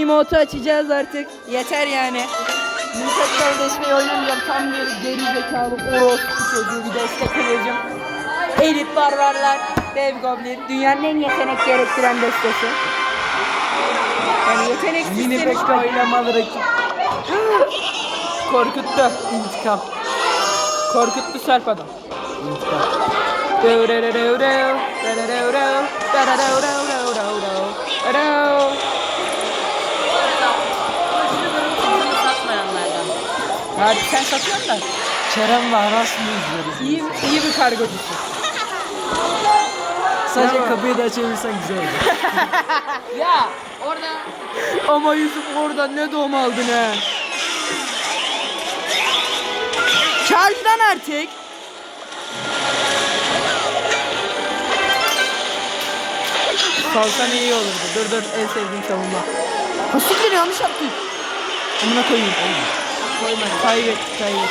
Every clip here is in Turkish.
Mimote'u açacağız artık. Yeter yani. Musa kardeşime oynamayacağım. Tam bir geri zekalı orospu çocuğu bir destek kılıcım. Elit barbarlar. Dev Goblin. Dünyanın en yetenek gerektiren destesi. Yani yeteneksiz Mini seni- Pekka oynamalı rakip. Korkuttu. İntikam. Korkuttu Sarp adam. İntikam. satmayanlardan. Hadi sen satıyorsun da. Kerem ve Aras mı izliyoruz? İyi, iyi bir kargocusun. Sadece Tamam. kapıyı da açabilsen güzel olur. Ya orada Ama Yusuf orada ne doğum aldın he. Charge'dan artık. Salsan iyi olurdu. Dur dur en sevdiğim savunma. Fasulye yanlış yaptık. Amına koyayım. Koyma. Kaybet, kaybet.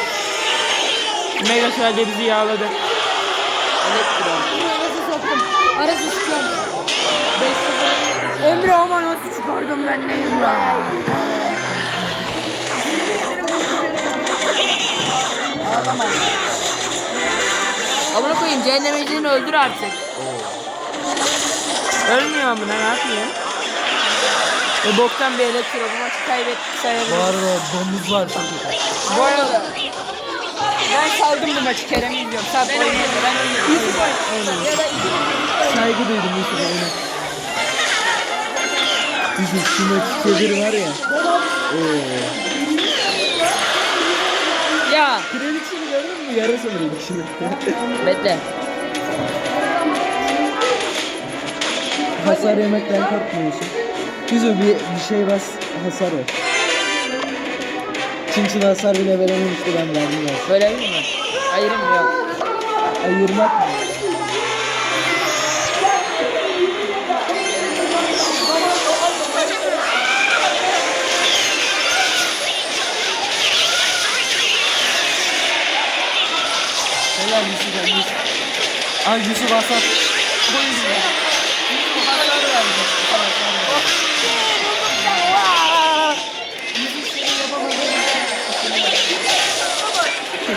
Mega Shell'de bizi yağladı. arası soktum. Arası sıkıyorum. 5 Emre ama nasıl çıkardım ben neyim ya? Amına koyayım cehennemeciğini öldür artık. Ölmüyor amına ne yapayım? E boktan bir elektro bu maçı kaybettik Bu sayabiliriz. arada domuz var iyi. Bu arada ben saldım bu maçı Kerem'i izliyorum. Sen ben oynuyorum. Yusuf oynuyor. Ya da iki Saygı duydum Yusuf oyna. Yusuf şu maçı çevir var ya. Oo. Ya Kraliçeyi gördün mü? Yarı sanırım şimdi. bekle. hasar yemekten korkmuyorsun. Yusuf bir, bir şey bas hasar ver. Çinçin hasar bile verememişti ben verdim ya. Böyle mi? Ayrım yok. Ayırmak mı? Helal Yusuf. Ay Yusuf hasar. Yusuf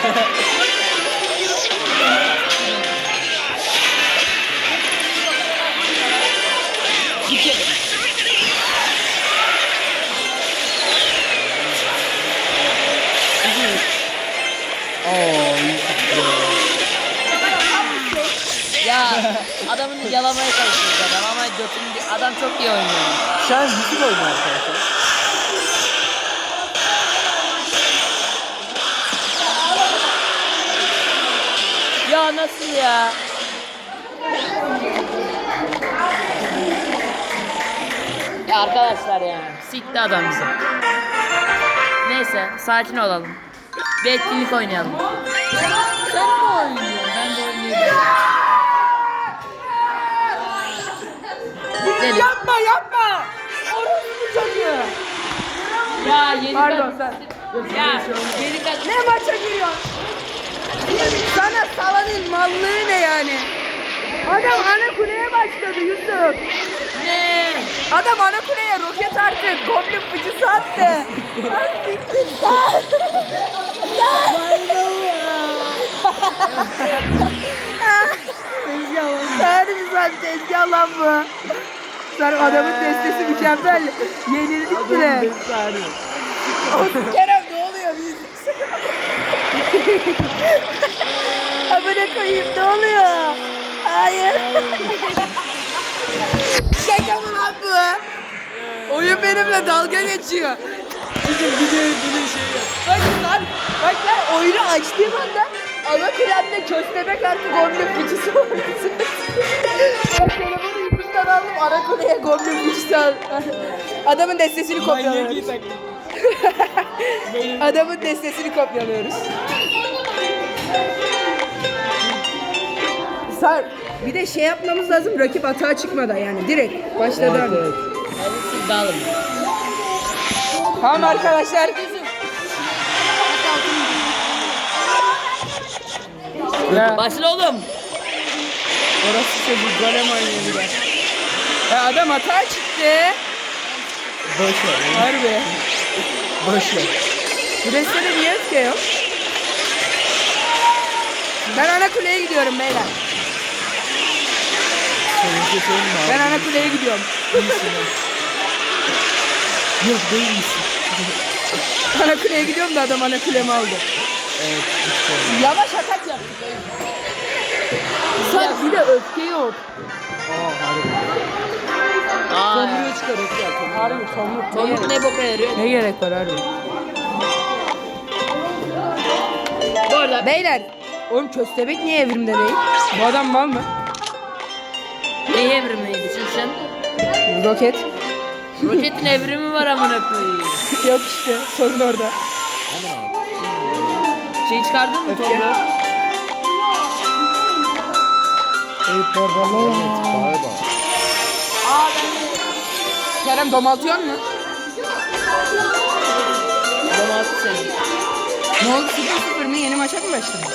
ya. Adamın yalamaya çalışıyoruz adam ama götünü adam çok iyi oynuyor. Şu an oynuyor arkadaşlar. Ya nasıl ya? Ya arkadaşlar ya. Sikti adam bizi. Neyse sakin olalım. Bir etkinlik oynayalım. Sen mi oynuyorsun? Ben de oynayabilirim. Gidelim. Yapma yapma. Orospu çocuğu. Ya yeni Pardon kat- sen. Ya yeni kat- Ne maça giriyorsun? Sana salanın mallığı ne yani? Adam ana kuleye başladı Yusuf. Ne? Adam ana kuleye roket attı. Goblin fıçısı attı. Lan siktir sen. Tezgah lan. Sen sen tezgah lan bu. Sen adamın destesi mükemmel. Yenildik bile. Bir saniye. Kerem ne oluyor biz? Amına koyayım ne oluyor? Hayır. Şaka mı lan bu? Oyun benimle dalga geçiyor. Bizim video video şey yap. Bak lan, bak lan oyunu açtığım anda ana kremle köstebek artı goblin fıçısı var. ben telefonu yüzünden aldım ana goblin fıçısı aldım. Adamın destesini taklit. Adamın destesini kopyalıyoruz. Sar, bir de şey yapmamız lazım rakip atağa çıkmadan yani direkt başladı. Evet, evet. Tamam arkadaşlar. Ya, Başla oğlum. orası çocuk golem oynuyor. Ya adam hata çıktı. Boş ver. Harbi. Boş ver. Bu destede niye öfke yok? Ben ana kuleye gidiyorum beyler. Mi Ben ana kuleye gidiyorum. Yok değil misin? Ana kuleye gidiyorum da adam ana kulemi aldı. Evet. lütfen. Yavaş atak yap. Sen bir de öfke yok. Aa harbi. Tomruğu ya tomruğu. Harbi tomruk. Tomruk ne boka yarıyor? ne gerek var harbi? Beyler. Oğlum köstebek niye evrimde değil? Bu adam var mı? ne evrimiydi Şimşen? Roket. Roketin evrimi var amına koyayım. yok işte sorun orada. Şey çıkardın mı Öfke. Tomruğu? Bay bay. Aa ben. Kerem domaltıyor mu? Domaltı seni. Ne oldu 0-0 mı? Yeni maça mı başladı?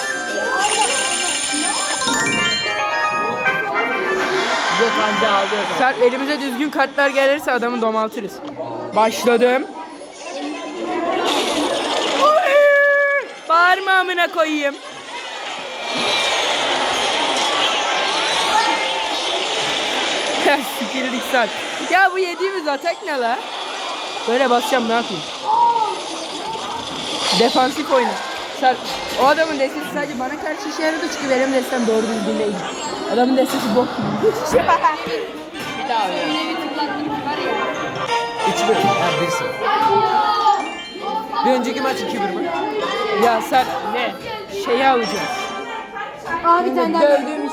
Yok anca zaten. Sen elimize düzgün kartlar gelirse adamı domaltırız. Başladım. Oy! Bağırma amına koyayım. Ya sikildik sen. Ya bu yediğimiz atak ne la? Böyle basacağım ne yapayım? Defansif oyna. Sen, o adamın destesi sadece bana karşı işe yaradı çünkü benim destem doğru düzgün değil. Adamın destesi bok gibi. Bir daha ya. 3-1. Ha 1-0. Bir önceki maç 2-1 mi? Ya sen Ne? şeyi alacağız. Abi bir tane daha dilerim.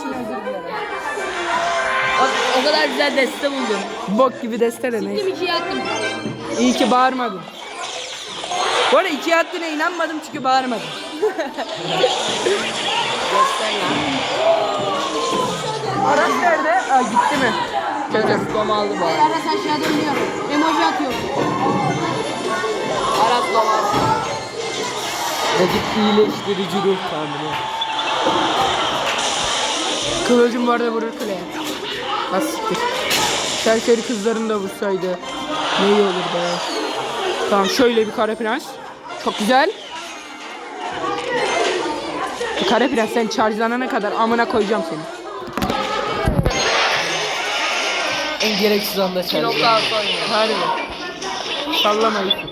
Bak o kadar güzel deste buldum. Bok gibi destene neyse. bir şey attım. İyi ki bağırmadın. Bu arada iki attığına inanmadım çünkü bağırmadın. Göster ya. Aras nerede? Aa gitti mi? Aras dom aldı bu arada. Aras aşağıda oynuyor. Emoji atıyor. Aras dom aldı. Rakip iyileştirici ruh tahmini. Kıvılcım bu arada vurur kuleye. Ha siktir. Serseri kızların da vursaydı ne iyi olurdu ya. Tamam şöyle bir kare prens. Çok güzel. Bu kare prens sen chargelanana kadar amına koyacağım seni. En gereksiz anda Bir çaldı. Harbi. Sallama Yusuf.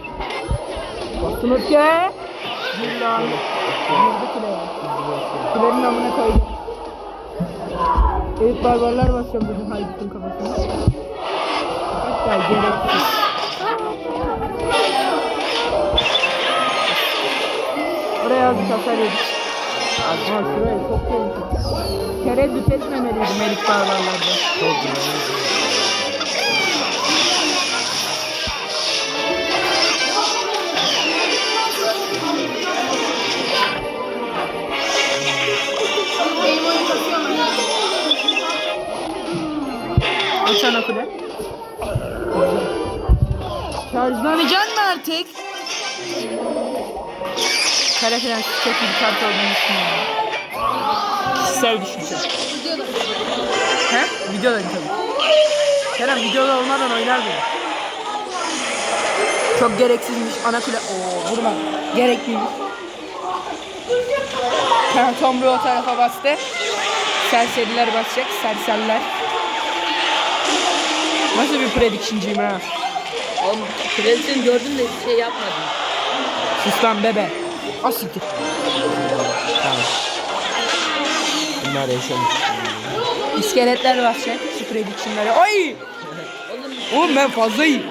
Bastın ötke. Gir lan. Kulenin amına koydum. Evet barbarlar basacağım dedim Haydut'un kafasına. Hatta gereksiz. Oraya azıcık hasar yedik. Ama şuraya çok tehlikeli. Tereddüt etmemeliydim Melik barbarlarda. Çok güzel. Açana kule. Şarjlanacaksın mı artık? Kara Prens çok iyi bir kart olduğunu düşünüyorum. Kişisel düşünce. He? Videoda tabii. Kerem videoda olmadan oynar mı? Çok gereksizmiş. Ana kule. Oo vurma. Gerekliymiş. Kerem Tomru o tarafa bastı. Serseriler basacak. Serseriler. Nasıl bir prediction'cıyım ha? Oğlum kraliçeni gördüm de bir şey yapmadım. Sus lan bebe. Asiktir. Bunlar yaşamış. İskeletler basacak. Şu prediction'ları. Ay! Oğlum Oğlum ben fazlayım.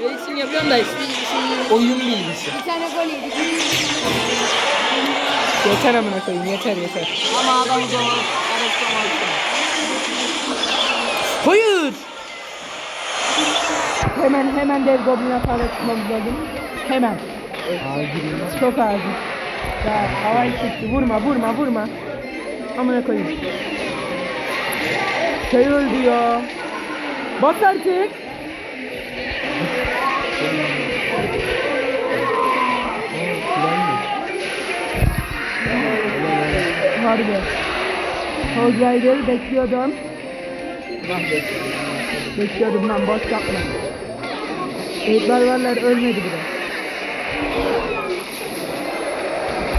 kraliçeni yapıyorum da hiçbir şey Oyun bilgisi. Bir tane gol yedik. Yeter amına koyayım. Yeter yeter. Ama adam dom Aras dom aldı. Hayır! Hemen hemen dev goblin hatalı tutmamız lazım. Hemen. Acil. Çok acil. Ya havayı çıktı. Vurma vurma vurma. Amına koyayım. Şey öldü ya. Bas artık. Harbi. Rider bekliyordum. Bekliyordum lan boş yapma. Evet barbarlar ölmedi bile.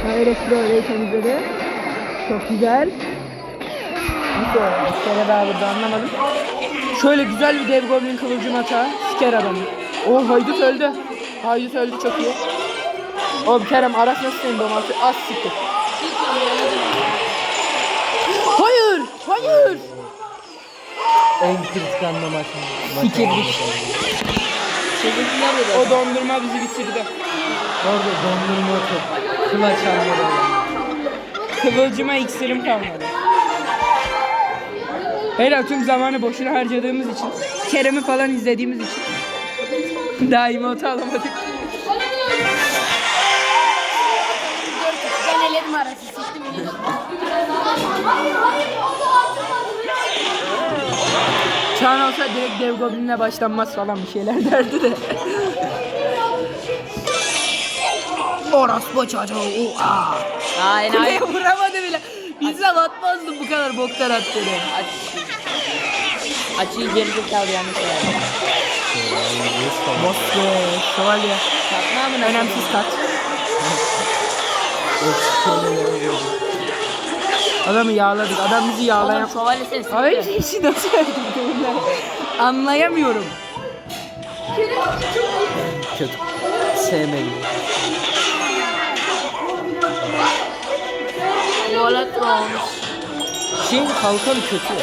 Hayret Pro orayı temizledi. Çok güzel. Nasıl oldu? Kere daha burada anlamadım. Şöyle güzel bir dev goblin kıvılcım hata. Siker adamı. O haydut öldü. Haydut öldü çok iyi. O Kerem Aras nasıl senin domatı? Az siktir. Hayır! Hayır! En kritik anda maç. Çocuklar. O dondurma bizi bitirdi. Orada dondurma çok. Kılaç var. Kıvılcıma iksirim kalmadı. Helal tüm zamanı boşuna harcadığımız için, Kerem'i falan izlediğimiz için daima ota alamadık. Ben ellerim arası siktim Çağan olsa direkt dev goblinle başlanmaz falan bir şeyler derdi de. Orospu çocuğu. Aa. Aynen Kuleye vuramadı bile. Bilsem atmazdım bu kadar boktan attığını. Aç. Açıyı geri zekalı yanlış yani. Boss be, şövalye. Satma mı? Önemsiz kat. Adamı yağladık. Adam bizi yağlayan... Oğlum şövalye sensin. Ay işi nasıl öldürdüm? Anlayamıyorum. Kötü. Sevmedim. Tuvalet olmuş. Şeyin kalkanı kötü.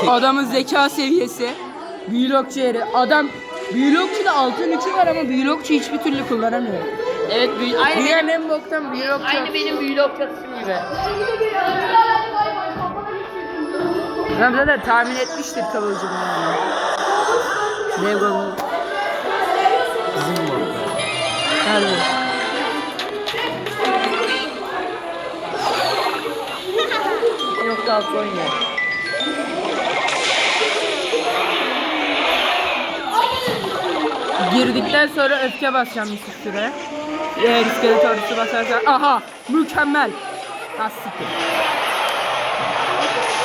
Tek. Adamın zeka seviyesi. Büyülokçu yeri. Adam Büyülokçu'da altın üçü var ama Büyülokçu hiçbir türlü kullanamıyor. Evet büyü... Aynı benim, Dünyanın en boktan Büyülokçu. aynı benim büyülok çatışım gibi. Adam zaten tahmin etmiştir kıvılcımı yani. Dev goblin. Bizim var. Harbi. Nokta altı oynuyor. Girdikten sonra öfke basacağım bir süre. Eğer iskelet ordusu basarsa aha mükemmel. Az siktir.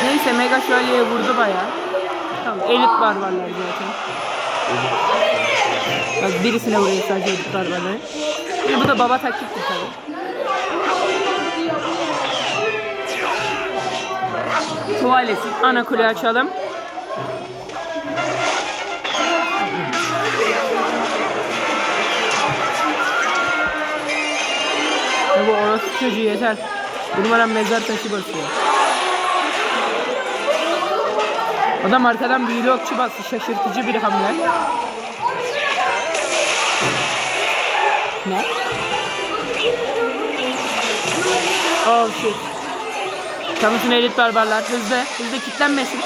Neyse Mega Şövalye'ye vurdu bayağı. Tamam elit barbarlar zaten. Bak birisine vuruyor sadece elit barbarları. Bir bu da baba taktiktir tabii. Tuvalesi ana kule açalım. Ya bu orası çocuğu yeter. Numaram mezar taşı basıyor. Adam arkadan büyülü okçu bastı. Şaşırtıcı bir hamle. Ne? Oh shit. Kamusun elit barbarlar. Hızlı. Hızlı kitlenmesin.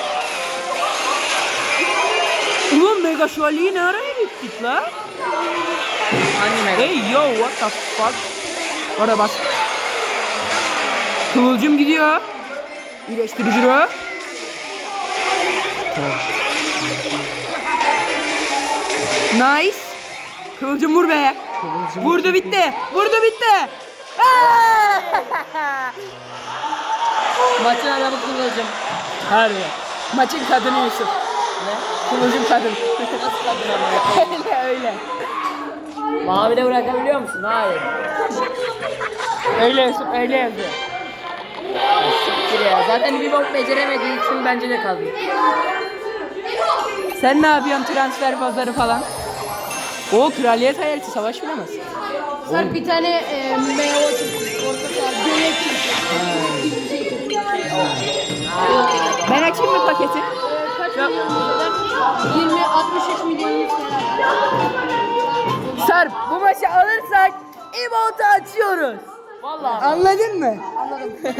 Ulan mega şövalyeyi ne araya gittik la? Hey yo what the fuck? Orada bak. Kıvılcım gidiyor. İyileştirici o. Nice. Kıvılcım vur be. Kıvılcım Vurdu bitti. Vurdu bitti. Maçın adamı kıvılcım. Harbi. Maçın kadını Yusuf. Ne? Kıvılcım kadın. Nasıl kadın ama? öyle öyle. Mavi de bırakabiliyor musun? Hayır. Öyle öyle yazıyor. Siktir ya. Zaten bir bok beceremediği için bence de kaldı. Sen ne yapıyorsun transfer pazarı falan? O kraliyet hayaleti savaş bilemez. Sarp bir tane e, meyve. Ben açayım mı paketi? Kaç milyon kadar? 20 63 milyon Sarp bu maçı alırsak emote açıyoruz. Vallahi. Anladın mı? Anladım.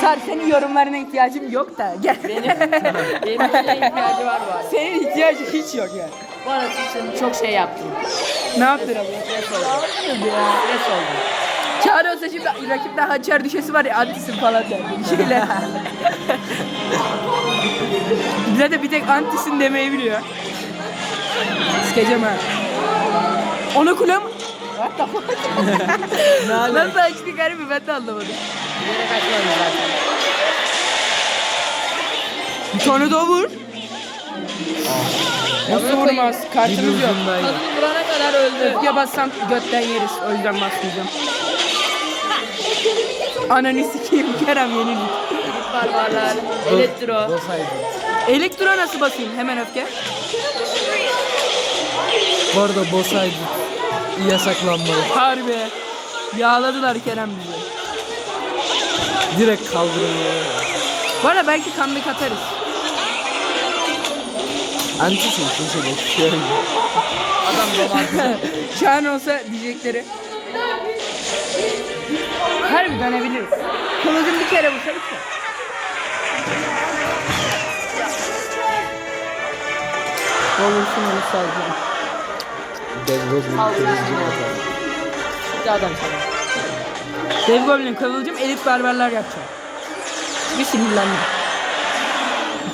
Sarp senin yorumlarına ihtiyacım yok da gel. Benim, benim şeye ihtiyacı var bu arada. senin ihtiyacın hiç yok yani. Bu arada için çok şey yaptım. Ne yaptın abi? Stres oldum. Stres oldum. Çağrı olsa şimdi rakipte hançer düşesi var ya antisin falan der. Bir şeyler. Bize de bir tek antisin demeyi biliyor. Sikeceğim ha. Ona kule mi? What the fuck? Nasıl açtı garibi ben de anlamadım. Yere kaçmadım zaten. Bir tane daha vur. Nasıl vurmaz? Kartımız yok. Kadını vurana kadar öldü. Öfke bassam götten yeriz. O yüzden basmayacağım. Ananı sikeyim Kerem yenildik. Barbarlar. Elektro. Olsaydı. Elektro nasıl basayım? Hemen öfke. Bu arada Bosaydı yasaklanmalı. Harbi. Yağladılar Kerem bizi. Direkt kaldırılıyor. Bu arada belki comeback atarız. Antisin köşede. Şöyle. Adam domaldı. Şu an olsa diyecekleri. Harbi dönebiliriz. Kılıcım bir kere vursaydı. ya. Olursun onu salacağım. Gitti adam sana. Dev Goblin kıvılcım elit berberler yapacağım. Bir sinirlendim.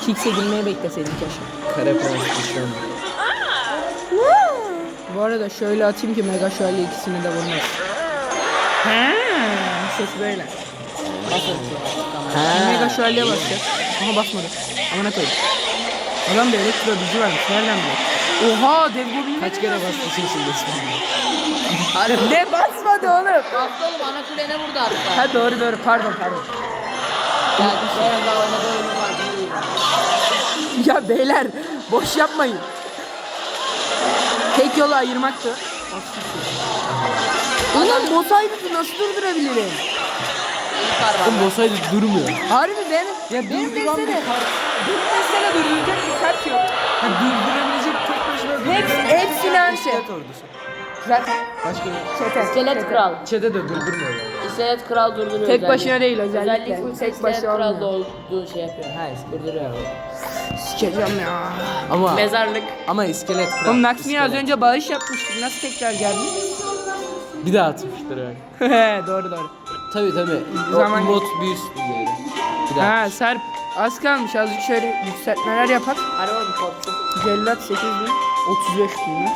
2x'e girmeyi bekleseydik keşke. Kare prens an. Bu arada şöyle atayım ki Mega şöyle ikisini de vurmaz. He, ses böyle. Mega şöyle basacak. Ama basmadı. Amına koyayım. Adam da elektro gücü varmış. Nereden biliyor? Oha dev goblin Kaç kere bastı şimdi ismini? Ne basmadı oğlum? Bastı oğlum ana kule ne vurdu artık? Ha doğru doğru pardon pardon. Ya Kerem daha oynadı oyunu değil. Ya beyler boş yapmayın. Tek yolu ayırmaktı. Ulan Bosaydı nasıl durdurabilirim? Oğlum Bosaydı durmuyor. Harbi benim, Ya benim kart. Benim desene durduracak bir kart yok. Ha, başına Hepsi, her şey. iskelet ordusu. Zaten Başka bir çete. İskelet kral. Çete de durdurmuyor yani. İskelet kral durduruyor. Tek özellikle. başına değil özellikle. Özellikle Tek İskelet başına kral da olmuyor. olduğu şey yapıyor. Ha durduruyor. Sikeceğim ya. Ama Mezarlık. ama iskelet kral. Oğlum Naksmi az iskelet. önce bağış yapmıştık. Nasıl tekrar geldi? Bir daha atmıştır yani. He doğru doğru. Tabii tabii. O Zaman- mod bir üst düzeyde. Bir daha. Ha Serp az kalmış azıcık şöyle yükseltmeler yapak. Hadi oğlum korktum. Cellat 8 bin, 35 bin mi?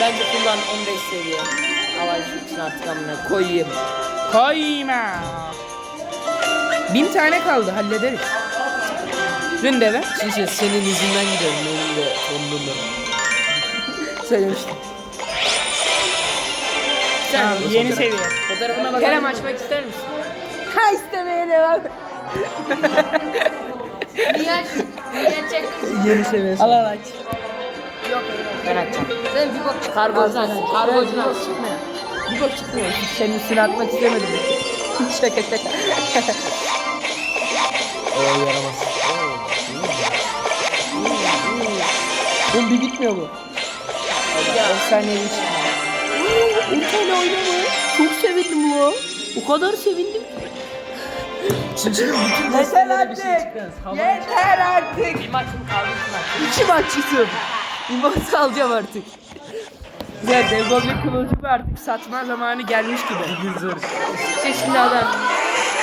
Bence kullan 15 seviye. Havacı için artık amına koyayım. Koyma. Bin tane kaldı hallederiz. Dün de be Şimdi senin izinden gidelim benim de sonunda. söylemiştim. Tamam, yeni seviye. Fotoğrafına bak. Kerem açmak ister misin? Ha istemeye devam. Niye aç? Yeni seviyesi. Al al aç. Ben açacağım. Sen bir bak. Kargocunu aç. Kargocunu aç. Bir bak çıkmıyor. Senin üstüne atmak istemedim. şaka şaka. O yaramaz. Oğlum bir bitmiyor bu. Efsanevi çıkmıyor. Ultayla oynama. Çok sevindim bu. O kadar sevindim. Çinçinin bütün Yeter bir şey artık. çıkmaz. Hava- Yeter artık. Bir maçım kaldı iki maç. İki maççısın. İmaz alacağım artık. Ya Dev Goblin kıvılcımı artık satma zamanı gelmiş gibi. Bir zor. İşte şimdi adam.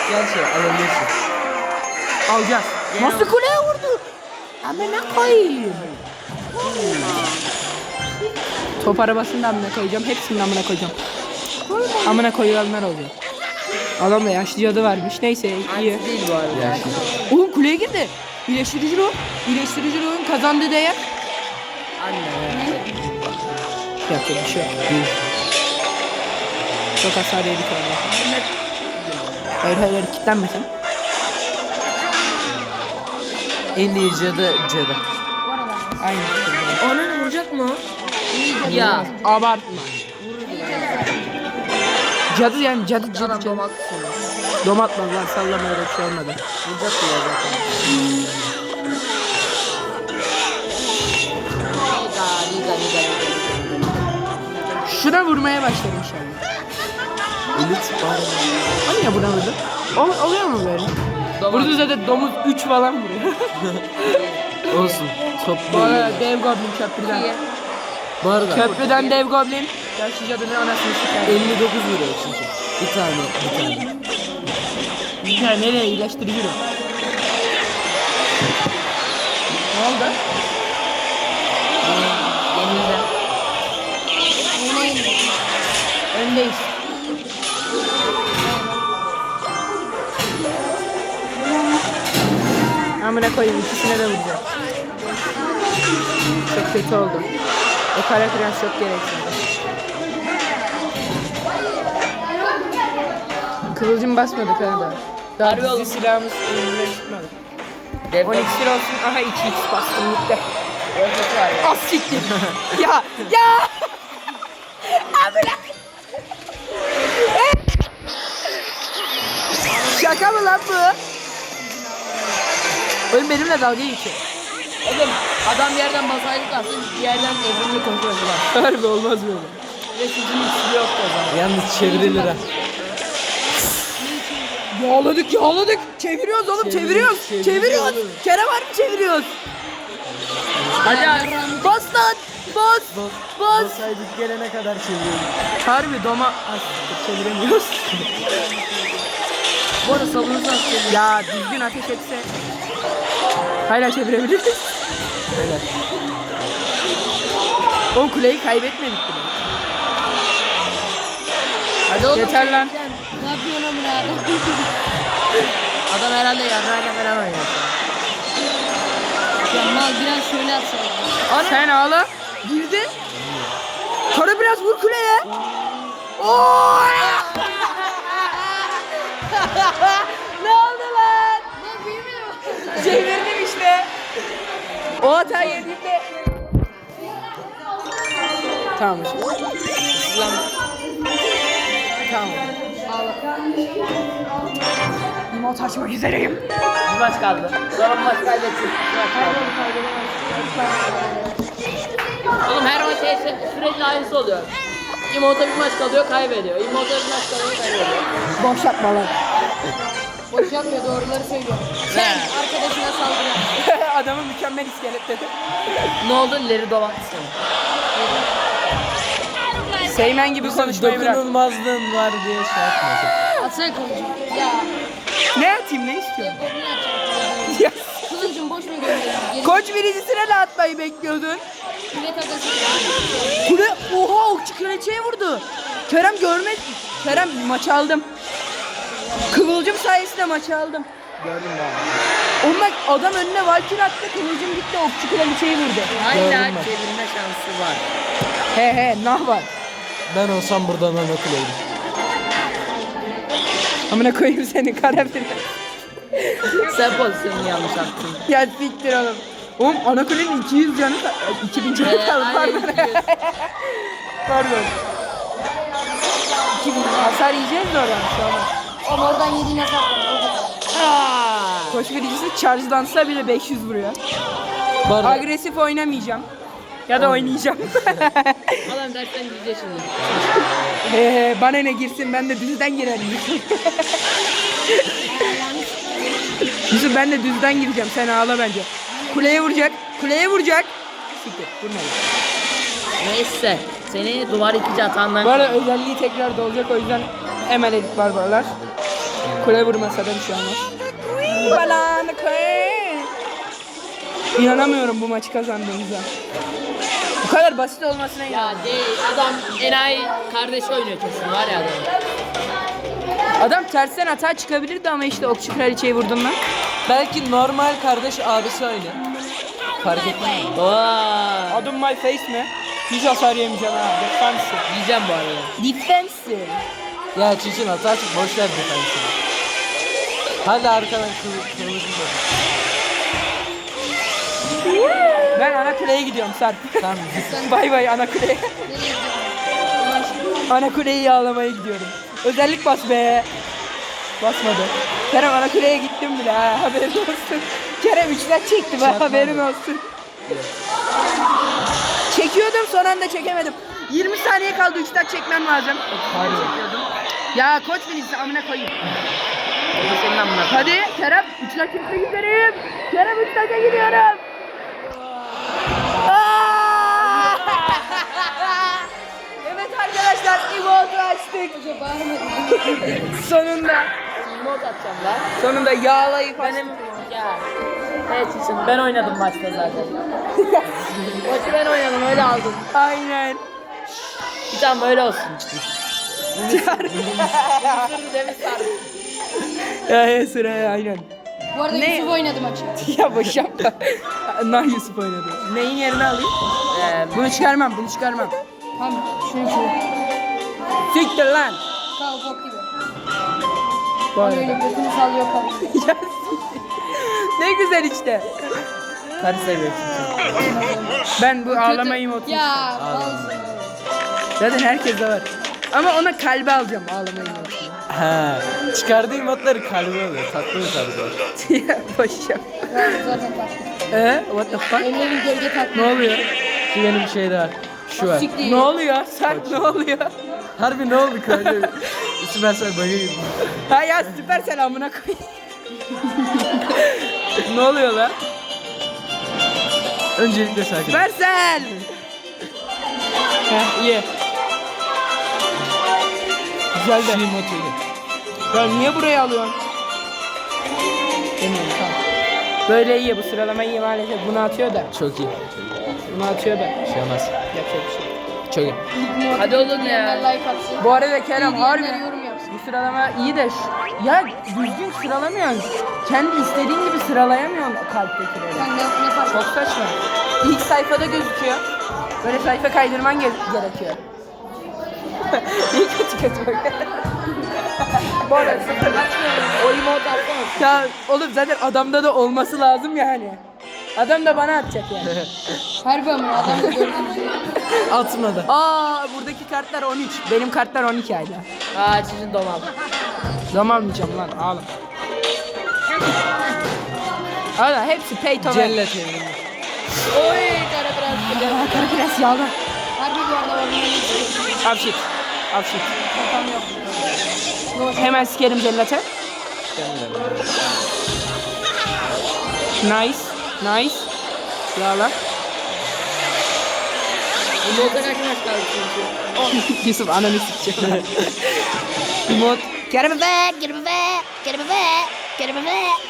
Gerçi alabilirsin. Alacağız. Nasıl kuleye vurdu? Amına koyayım. Top arabasını da amına koyacağım. Hepsini de amına koyacağım. Amına koyulanlar olacak. Adam da yaşlı cadı varmış. Neyse iyi. Aynısı değil bu arada. Ya şimdi. Oğlum kuleye girdi. İyileştirici ruh. İyileştirici ruhun kazandığı değer. Anne. Yapacak bir şey yok. Çok hasar yedik orada. Hayır hayır hayır kilitlenmesin. En iyi cadı cadı. Aynı şekilde. Onun vuracak mı? Ya. Abartma. Cadı yani cadı cadı Adam cadı. domalttı seni. Domatmaz lan sallama öyle bir şey olmadı. Vuracak ya zaten. Liga, liga, liga, liga. Şuna vurmaya başladım inşallah. Elit var. O niye buna vurdu? Ol, oluyor mu böyle? Burada zaten domuz 3 falan vuruyor. Olsun. Top Bu arada dev goblin köprüden. İyi. Bu arada Köprüden dev goblin. Yaşlı cadının anasını siker. 59 vuruyor çünkü. Bir tane, bir tane. Bir tane nereye iyileştirici ruh. Ne oldu? Yenileceğim. Öndeyiz. Amına koyayım ikisine de vuracağım. Çok kötü oldu. O kara prens çok gereksiz. Kıvılcım basmadık ha daha. Harbi Daha oğlum. silahımız elimizden çıkmadı. Dev 12 lira olsun. Aha 2x bastım gitti. Ortası var ya. Az siktir. ya ya. Amına. Şaka mı lan bu? Oğlum benimle dalga geçiyor. Oğlum adam bir yerden basaylık atsın bir yerden evrimli kontrol var. Harbi olmaz böyle. Ve sizin ikisi yoktu o zaman. Yalnız çevirilir ha. Yağladık yağladık. Çeviriyoruz oğlum Çeviriyoruz, çeviriyoruz. çeviriyoruz Çeviriyoruz. Kerem harbi çeviriyoruz. Hadi abi. Bas lan. Bas. Bas. Basaydık gelene kadar çeviriyorum. Harbi doma. Siktir, çeviremiyoruz. Bu arada salonunuzdan söyleyeyim. ya düzgün ateş etse. Hala çevirebiliriz. Öyle. O kuleyi kaybetmedik bile. Hadi oğlum. Yeter lan. Ne yapıyorsun amına adam? Adam herhalde yarrayla falan oynuyor. Ya mal biraz şöyle atsana. Sen ağla. Girdin. Sonra biraz vur kuleye. Oo! ne oldu lan? Ne bilmiyorum. Çevirdim işte. O hata yediğinde. Tamam. Lan Tamam. Limon açmak üzereyim. bir maç kaldı. Sonra bu maç kaybetsin. Oğlum her maç ise sürekli aynısı oluyor. İmota bir maç kalıyor kaybediyor. İmota bir maç kalıyor kaybediyor. Boş yapma lan. Boş yapmıyor doğruları söylüyor. Sen arkadaşına saldıran. Adamı mükemmel iskelet dedi. Ne oldu? Leri dolan seni. Seymen gibi konuşmayı bırak. Dokunulmazlığın var diye şey yapmasın. Atsana kılıcım. Ya. Ne atayım ne istiyorsun? Golünü atacağım. Ya, Kılıcım boş mu gönderiyorsun? Koç birincisine de atmayı bekliyordun. Kule takası. Kule oha okçu kraliçeye vurdu. Kerem görmez. Kerem maçı aldım. Kıvılcım sayesinde maçı aldım. Gördüm ben. Bak adam önüne Valkyrie attı. Kıvılcım gitti okçu kraliçeyi vurdu. Hala çevirme şansı var. He he nah var. Ben olsam buradan anakuleydim. Amına koyayım seni kara bir. Sen pozisyonunu yanlış attın. ya siktir oğlum. Oğlum ana kulenin 200 canı ka- 2000 canı Ee, kaldı pardon. 200. pardon. 2000 hasar yiyeceğiz de oradan şu an. Ama oradan yediğine saklan. Koç birincisini charge'dansa bile 500 vuruyor. Var Agresif oynamayacağım. Ya da oynayacağım. Adam dersten gidecek şimdi. he he bana ne girsin ben de düzden girerim. Yusuf ben de düzden gireceğim sen ağla bence. Kuleye vuracak. Kuleye vuracak. Siktir vurmadı. Neyse. Seni duvar ikinci hatandan Bu arada özelliği tekrar dolacak o yüzden hemen edit barbarlar. Kule vurmasa da bir şey olmaz. Balanı koy. İnanamıyorum bu maçı kazandığımıza. Bu kadar basit olmasına Ya inanamıyorum. değil. Adam enayi kardeşi oynuyor kesin var ya adam. Adam tersten hata çıkabilirdi ama işte okçu kraliçeyi vurdum ben. Belki normal kardeş abisi oynar. Fark etmez. Vaa. Adım my face mi? Hiç hasar yemeyeceğim ha. Defensive. Yiyeceğim bu arada. Defensive. Ya Çiçin hata açık boş ver defansını. Hala arkadan kıvı- kıvırcık var. Ben ana kuleye gidiyorum Sarp. Tamam bay bay ana kuleye. ana kuleyi yağlamaya gidiyorum. Özellik bas be. Basmadı. Kerem ana kuleye gittim bile ha haberin olsun. Kerem üçler çekti be Çarpma haberin olsun. Çekiyordum son anda çekemedim. 20 saniye kaldı üçler çekmem lazım. Hadi. Ya koç birincisi amına koyayım. Hadi Kerem üçler çekmek üzereyim. Kerem üçlerce gidiyorum. Evet arkadaşlar İbo'yu açtık. Sonunda. Mod atacağım lan. Sonunda yağlayıp Benim ya. Evet için ben oynadım maçta zaten. Maçı ben oynadım öyle aldım. Aynen. Bir tane böyle olsun. Sırrı demiş sarı. Ya sıraya aynen. Bu arada Ne? Yusuf oynadı maçı. ya boş yapma. nah Yusuf oynadı. Neyin yerini alayım? Ee, Bunu çıkarmam, bunu çıkarmam. Tamam şunu şunu. Siktir lan. Kalkok gibi. Arada. Böyle götünü sallıyor siktir. ne güzel işte. karı seviyor çünkü. Ben bu ağlama emotu. Ya balsın. Zaten herkeste var. Ama ona kalbe alacağım ağlama emotunu. Ha. Çıkardığı emotları kalbi oluyor. Tatlı bir tarzı var. ya boş yap. Ya zaten taktım. Ee, what the fuck? Ellerin gölge. Ne oluyor? Şu benim şeyde var. Şu var. Siktir. Ne oluyor? Sarp ne oluyor? Harbi ne oldu kanka? Süpersel bug'ı gibi. Ha ya süper selamına koy. ne oluyor lan? Öncelikle sakin. Süpersel. Heh iyi. Güzel de. Şu emotu iyi. Ya niye buraya alıyorsun? Demiyorum tamam. Böyle iyi bu sıralama iyi maalesef. Bunu atıyor da. Çok iyi. Bunu atıyor da. Bir şey olmaz. Yapacak bir şey. Çok iyi. Hadi oğlum ya. Diyenler like atsın. Bu arada Kerem İyi harbi diyenler yorum yapsın. bu sıralama iyi de ş- ya düzgün sıralamıyorsun. Kendi istediğin gibi sıralayamıyorsun kalptekileri. Sen ne, ne fark Çok saçma. İlk sayfada gözüküyor. Böyle sayfa kaydırman ge- gerekiyor. İyi kötü kötü bak. Bu arada sıfır. O emote atsana. Ya oğlum zaten adamda da olması lazım yani. Adam da bana atacak yani. Harbi ama adam da dördüncü. Atmadı. Aa buradaki kartlar 13. Benim kartlar 12 ayda. Aa çizin domal. Zam almayacağım lan ağlam. Ağla hepsi pay to win. Cellat evinde. Oy kara biraz. Aa, Kara biraz yağlı. Harbi bu arada ormanı istiyor. Katam yok. Hemen sikerim cellete. Nice. Nice. Yağla. Emote'a kaç maç kaldı çünkü? Yusuf ananı sikeceğim. Mod. Get him back, get him back, get him back, get him back.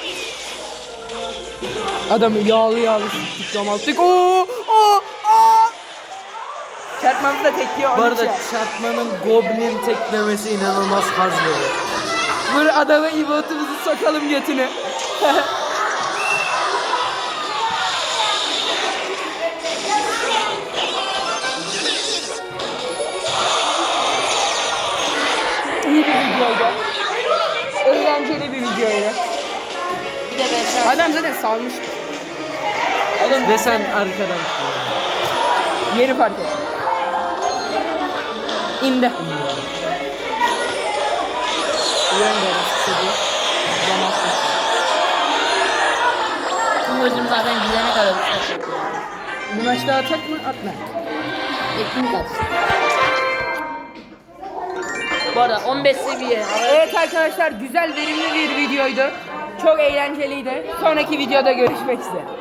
Adamı yağlı yağlı siktik domalttık. Oo, oo, oo. Çarpmamız da tekliyor. Bu arada çarpmanın goblin teklemesi inanılmaz haz veriyor. Vur adama emotumuzu sokalım götüne. İyi bir videoydu. Eğlenceli bir videoydu. Bir de ben şans. Adam zaten salmış. Ve sen arkadan Yeri fark et. İndi. Görüntüsü çocuğu. Domates. Kıvırcım zaten gidene kadar uçak Bu maçta atak mı? Atma. Etkinlik atsın. Bu arada 15 seviye. Evet arkadaşlar güzel verimli bir videoydu. Çok eğlenceliydi. Sonraki videoda görüşmek üzere.